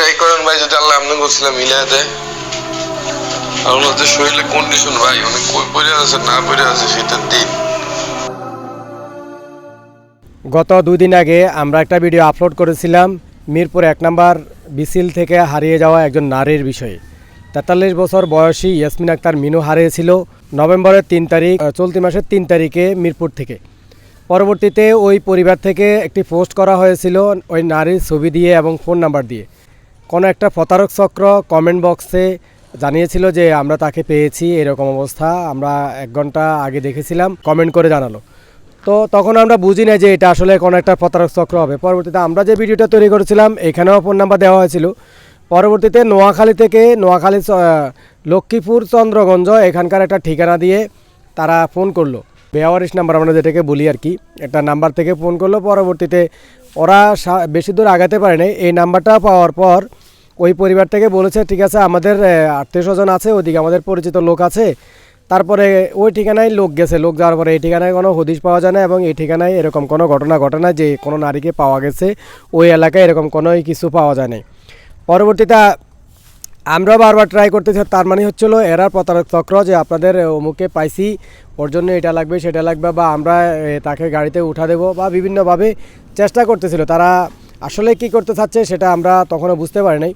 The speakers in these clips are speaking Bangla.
ট্রাই করেন ভাই, যদি আল্লাহ আপনি বলছিলাম মিলিয়ে দেয়। আর ওনাদের শরীরে কন্ডিশন ভাই, উনি কই পড়ে আছে, না পড়ে আছে সেটার দিন। গত দুই দিন আগে আমরা একটা ভিডিও আপলোড করেছিলাম, মিরপুর এক নম্বর বিসিল থেকে হারিয়ে যাওয়া একজন নারীর বিষয়ে। তেতাল্লিশ বছর বয়সী ইয়াসমিন আক্তার মিনু হারিয়েছিল নভেম্বরের তিন তারিখ চলতি মাসের তিন তারিখে মিরপুর থেকে। পরবর্তীতে ওই পরিবার থেকে একটি পোস্ট করা হয়েছিল ওই নারীর ছবি দিয়ে এবং ফোন নাম্বার দিয়ে। কোনো একটা প্রতারক চক্র কমেন্ট বক্সে জানিয়েছিল যে আমরা তাকে পেয়েছি, এরকম অবস্থা। আমরা এক ঘণ্টা আগে দেখেছিলাম কমেন্ট করে জানালো। তো তখন আমরা বুঝি না যে এটা আসলে কোনো একটা প্রতারক চক্র হবে। পরবর্তীতে আমরা যে ভিডিওটা তৈরি করেছিলাম, এখানেও ফোন নাম্বার দেওয়া হয়েছিল। পরবর্তীতে নোয়াখালী থেকে নোয়াখালী লক্ষ্মীপুর, চন্দ্রগঞ্জ এখানকার একটা ঠিকানা দিয়ে তারা ফোন করল। বেয়াওয়ারিশ নাম্বার আমরা যেটাকে বলি আর কি, একটা নাম্বার থেকে ফোন করল। পরবর্তীতে ওরা বেশি দূর আগাতে পারে নাই এই নাম্বারটা পাওয়ার পর ওই পরিবার থেকে বলেছে, ঠিক আছে, আমাদের আত্মীয় স্বজন আছে ওদিকে আমাদের পরিচিত লোক আছে। তারপরে ওই ঠিকানায় লোক গেছে। লোক যাওয়ার পরে এই ঠিকানায় কোনো হদিশ পাওয়া যায় না এবং এই ঠিকানায় এরকম কোনো ঘটনা ঘটে না যে কোনো নারীকে পাওয়া গেছে। ওই এলাকায় এরকম কোনো কিছু পাওয়া যায় না পরবর্তীতে আমরা বারবার ট্রাই করতেছি, তার মানে হচ্ছিল এরা প্রতারক চক্র যে আপনাদের অমুকে পাইছি, ওর জন্য এটা লাগবে, সেটা লাগবে বা আমরা তাকে গাড়িতে উঠা দেবো বা বিভিন্নভাবে চেষ্টা করতেছিল। তারা আসলে কি করতে চাচ্ছে সেটা আমরা তখনও বুঝতে পারি নাই।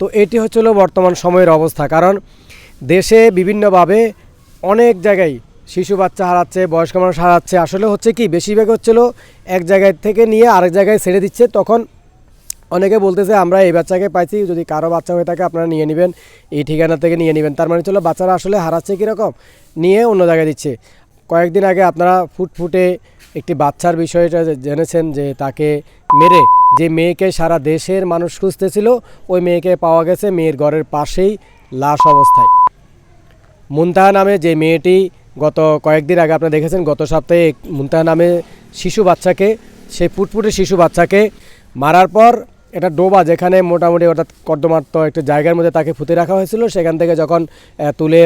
তো এটি হচ্ছিল বর্তমান সময়ের অবস্থা। কারণ দেশে বিভিন্নভাবে অনেক জায়গায় শিশু বাচ্চা হারাচ্ছে, বয়স্ক মানুষ হারাচ্ছে। আসলে হচ্ছে কি, বেশিরভাগ হচ্ছিল এক জায়গায় থেকে নিয়ে আরেক জায়গায় ছেড়ে দিচ্ছে। তখন অনেকে বলতেছে, আমরা এই বাচ্চাকে পাইছি, যদি কারও বাচ্চা হয়ে থাকে আপনারা নিয়ে নেবেন, এই ঠিকানা থেকে নিয়ে নেবেন। তার মানে চলো বাচ্চারা আসলে হারাচ্ছে কীরকম? নিয়ে অন্য জায়গায় দিচ্ছে। কয়েকদিন আগে আপনারা ফুটফুটে একটি বাচ্চার বিষয়টা জেনেছেন যে তাকে মেরে যে মেয়েকে সারা দেশের মানুষ খুঁজতেছিল, ওই মেয়েকে পাওয়া গেছে মেয়ের ঘরের পাশেই লাশ অবস্থায়। মুনতাহা নামে যে মেয়েটি গত কয়েকদিন আগে আপনারা দেখেছেন, গত সপ্তাহে মুনতাহা নামে শিশু বাচ্চাকে সেই ফুটফুটে শিশু বাচ্চাকে মারার পর এটা ডোবা যেখানে মোটামুটি অর্থাৎ কর্দমার্ত একটা জায়গার মধ্যে তাকে পুঁতে রাখা হয়েছিল, সেখান থেকে যখন তুলে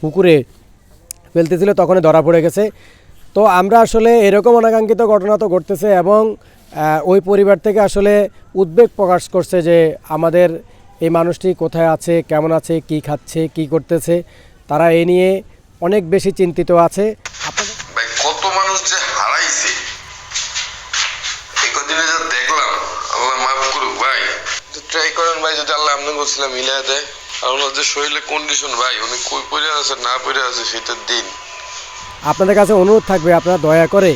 পুকুরে ফেলতেছিল, তখনই ধরা পড়ে গেছে। তো আমরা আসলে এরকম অনাকাঙ্ক্ষিত ঘটনা তো ঘটতেছে এবং ওই পরিবার থেকে আসলে উদ্বেগ প্রকাশ করছে যে আমাদের এই মানুষটি কোথায় আছে, কেমন আছে, কি খাচ্ছে, কি করতেছে, তারা এ নিয়ে অনেক বেশি চিন্তিত আছে। কত মানুষ যে হারাইছে যা আল্লাহ ভাই। যদি আল্লাহ আপনি বলছিলাম মিলিয়ে দেয়, আর ওনাদের শরীরে কন্ডিশন ভাই, উনি কই পড়ে আছে, না পড়ে আছে সেটার দিন। আপনাদের কাছে অনুরোধ থাকবে আপনারা দয়া করে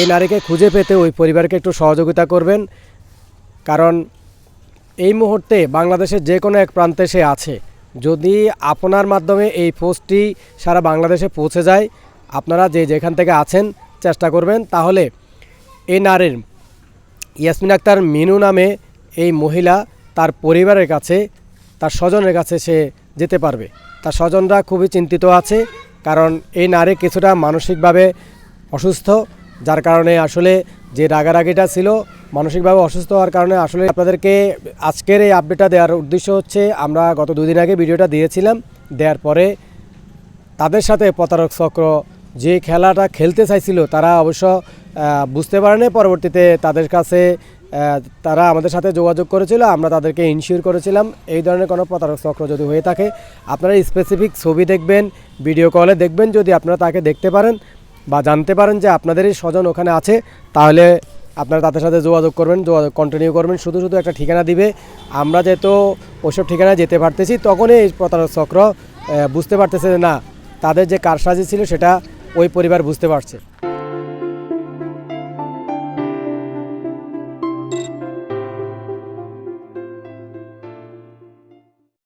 এই নারীকে খুঁজে পেতে ওই পরিবারকে একটু সহযোগিতা করবেন। কারণ এই মুহূর্তে বাংলাদেশের যে কোনো এক প্রান্তে সে আছে। যদি আপনার মাধ্যমে এই পোস্টটি সারা বাংলাদেশে পৌঁছে যায় আপনারা যে যেখান থেকে আছেন চেষ্টা করবেন। তাহলে এই নারীর ইয়াসমিন আক্তার মিনু নামে এই মহিলা তার পরিবারের কাছে তার স্বজনের কাছে সে যেতে পারবে। তার স্বজনরা খুবই চিন্তিত আছে। কারণ এই নারী কিছুটা মানসিকভাবে অসুস্থ, যার কারণে আসলে যে রাগারাগিটা ছিল মানসিকভাবে অসুস্থ হওয়ার কারণে আসলে আপনাদেরকে আজকের এই আপডেটটা দেওয়ার উদ্দেশ্য হচ্ছে, আমরা গত দুদিন আগে ভিডিওটা দিয়েছিলাম, দেওয়ার পরে তাদের সাথে প্রতারক চক্র যে খেলাটা খেলতে চাইছিল, তারা অবশ্য বুঝতে পারেনি, পরবর্তীতে তাদের কাছে তারা আমাদের সাথে যোগাযোগ করেছিল, আমরা তাদেরকে ইনশিওর করেছিলাম। এই ধরনের কোনো প্রতারক চক্র যদি হয়ে থাকে, আপনারা স্পেসিফিক ছবি দেখবেন ভিডিও কলে দেখবেন, যদি আপনারা তাকে দেখতে পারেন বা জানতে পারেন যে আপনাদেরই স্বজন ওখানে আছে, তাহলে আপনারা তাদের সাথে যোগাযোগ করবেন, যোগাযোগ কন্টিনিউ করবেন। শুধু শুধু একটা ঠিকানা দিবে। আমরা যেহেতু ওইসব ঠিকানায় যেতে পারতেছি, তখনই এই প্রতারক চক্র বুঝতে পারতেছে যে না, তাদের যে কারসাজি ছিল সেটা ওই পরিবার বুঝতে পারছে।